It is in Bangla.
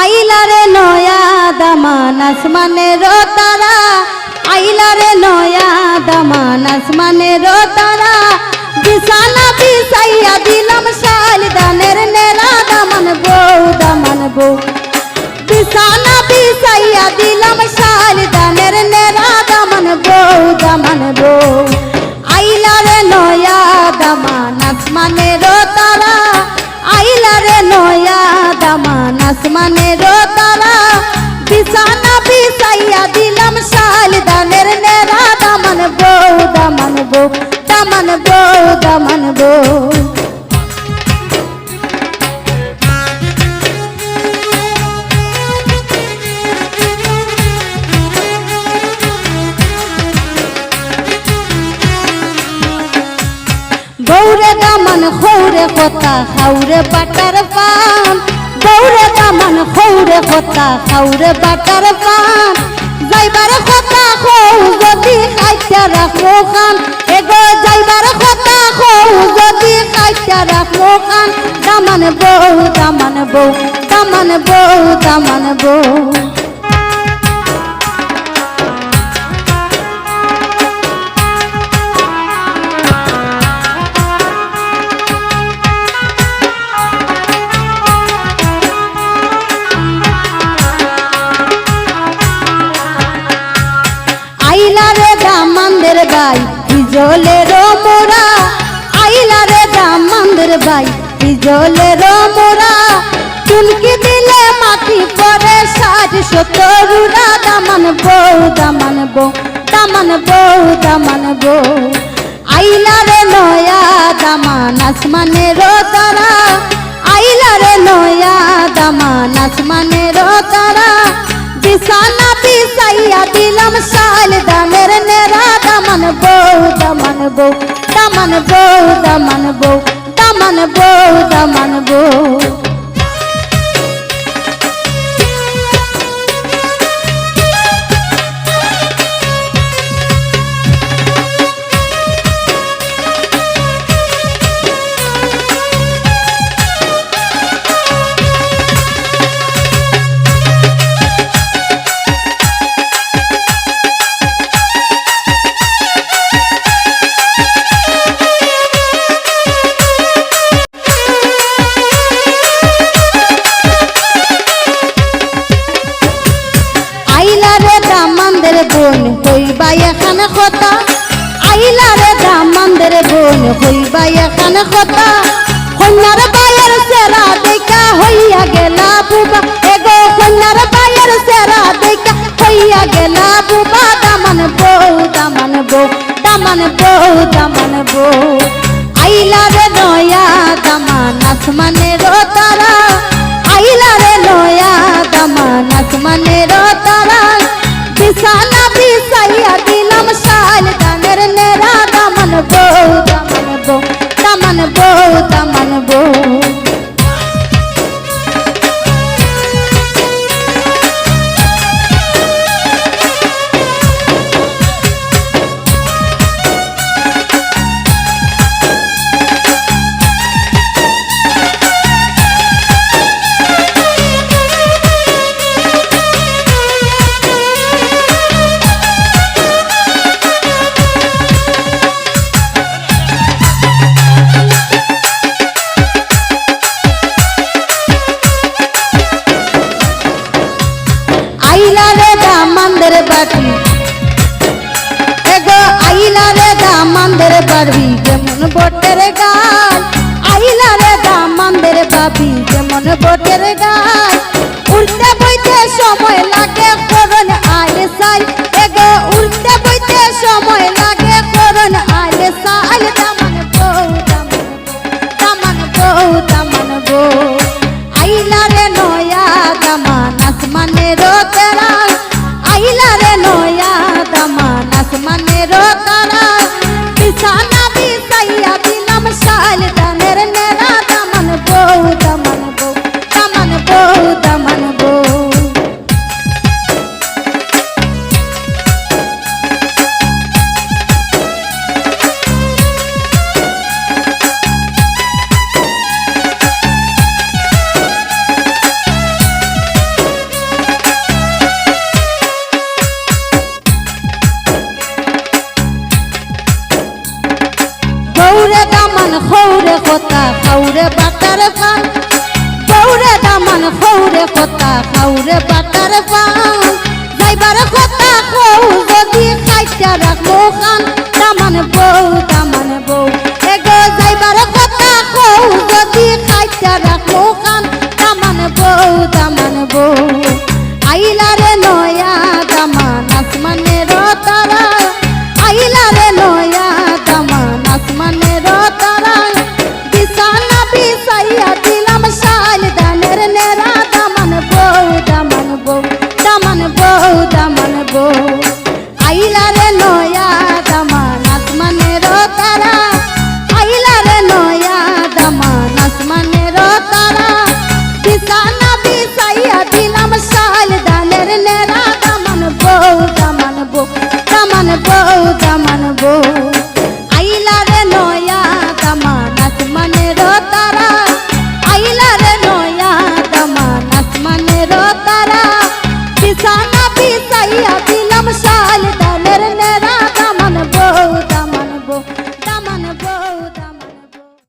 আইলারে নয়া দামান আসমানের তারা। আইলারে নয়া দামান আসমানের তারা। বিছানা বিছাইয়া দিলাম শাল দানের নেরা দামান বউ দামান বউ বিছানা বিছাইয়া দিলাম শাল দানের নেরা দামান বউ দামান বউ আসমানের তারা বিছানা বিছাইয়া দিলাম শাল, দানের নেরা দামান বউ দামান বউ দামান বউ দামান বউ। গৌরে দামান খৌরে কথা খাউরে বাটার পান। গৌরে দামান খৌরে কথা খাউরে বাটার পান। যাইবার কথা খৌ যদি খাইতে রাখো খান। এগো যাইবার কথা খৌ যদি খাইতে রাখো খান। দামান বউ দামান বউ দামান বউ দামান বউ। ইজলের মোরা আইলারে দামানদের বাই ইজলের মোরা চুনকি দিলে মাটি পরে সাজ সতরুরা দামান বউ দামান বউ দামান বউ দামান বউ। আইলারে নয়া দামান আসমানের তারা আইলারে নয়া দামান আসমানের তারা। বিছানা বিছাইয়া দিলাম শাল দামের নেরা দামান বউ দামান বউ দামান বউ দামান বউ দামান বউ দামান বউ বোন, হইবা এখান কথা। আইলারে দামানদের বোন, হইবা এখান কথা। কন্যার বায়ের সেরা দেখা হইয়া গেলা বুবা। এগো কন্যার বায়ের সেরা দেখা হইয়া গেলা বুবা। দামান বউ দামান বউ দামান বউ দামান বউ। আইলারে নয়া দামান আসমানের তারা। আইলারে নয়া দামান আসমানের বউ দামান বউ দামান বউ আইলারে দামানদের বাটি এগো আইলারে দামানদের বাড়বি বাবি যেমন বটের গাল কথা খাওরে পাতার পাল যাইবার কথা কৌ যদি খাইতে রাখব খান